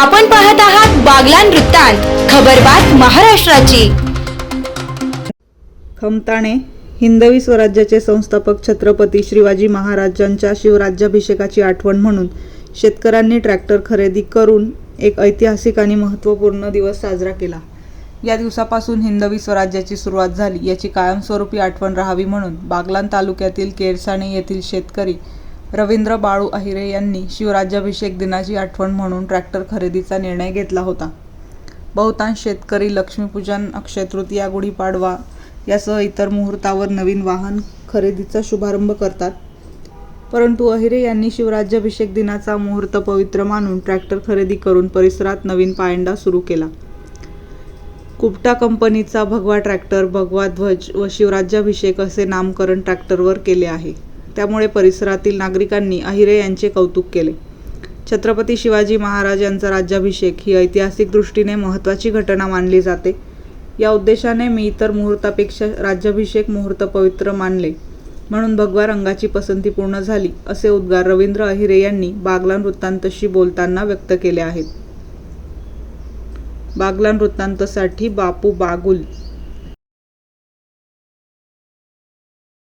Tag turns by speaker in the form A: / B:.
A: आपण पाहत आहात बागलान वृत्तांत खबरबात महाराष्ट्राची.
B: खमताणे हिंदवी स्वराज्याचे संस्थापक छत्रपती शिवाजी महाराजांच्या शिवराज्याभिषेकाची आठवण म्हणून शेतकऱ्यांनी ट्रॅक्टर खरेदी करून एक ऐतिहासिक आणि महत्त्वपूर्ण दिवस साजरा केला. या दिवसापासून हिंदवी स्वराज्याची सुरुवात झाली याची कायमस्वरूपी आठवण राहावी म्हणून बागलान तालुक्यातील केरसाणे येथील शेतकरी रवींद्र बाळू अहिरे यांनी शिवराज्याभिषेक दिनाची आठवण म्हणून ट्रॅक्टर खरेदीचा निर्णय घेतला होता. बहुतांश शेतकरी लक्ष्मीपूजन अक्षय तृतीया गुढीपाडवा यासह इतर मुहूर्तावर नवीन वाहन खरेदीचा शुभारंभ करतात. परंतु अहिरे यांनी शिवराज्याभिषेक दिनाचा मुहूर्त पवित्र मानून ट्रॅक्टर खरेदी करून परिसरात नवीन पायंडा सुरू केला. कुपटा कंपनीचा भगवा ट्रॅक्टर भगवा ध्वज व शिवराज्याभिषेक असे नामकरण ट्रॅक्टरवर केले आहे. त्यामुळे परिसरातील नागरिकांनी अहिरे यांचे कौतुक केले. छत्रपती शिवाजी महाराज यांचा राज्याभिषेक ही ऐतिहासिक दृष्टीने महत्त्वाची घटना मानली जाते. या उद्देशाने मी इतर मुहूर्तापेक्षा राज्याभिषेक मुहूर्त पवित्र मानले. म्हणून भगवा रंगाची पसंती पूर्ण झाली असे उद्गार रवींद्र अहिरे यांनी बागलान वृत्तांतशी बोलताना व्यक्त केले आहेत. बागलान वृत्तांतसाठी बापू बागुल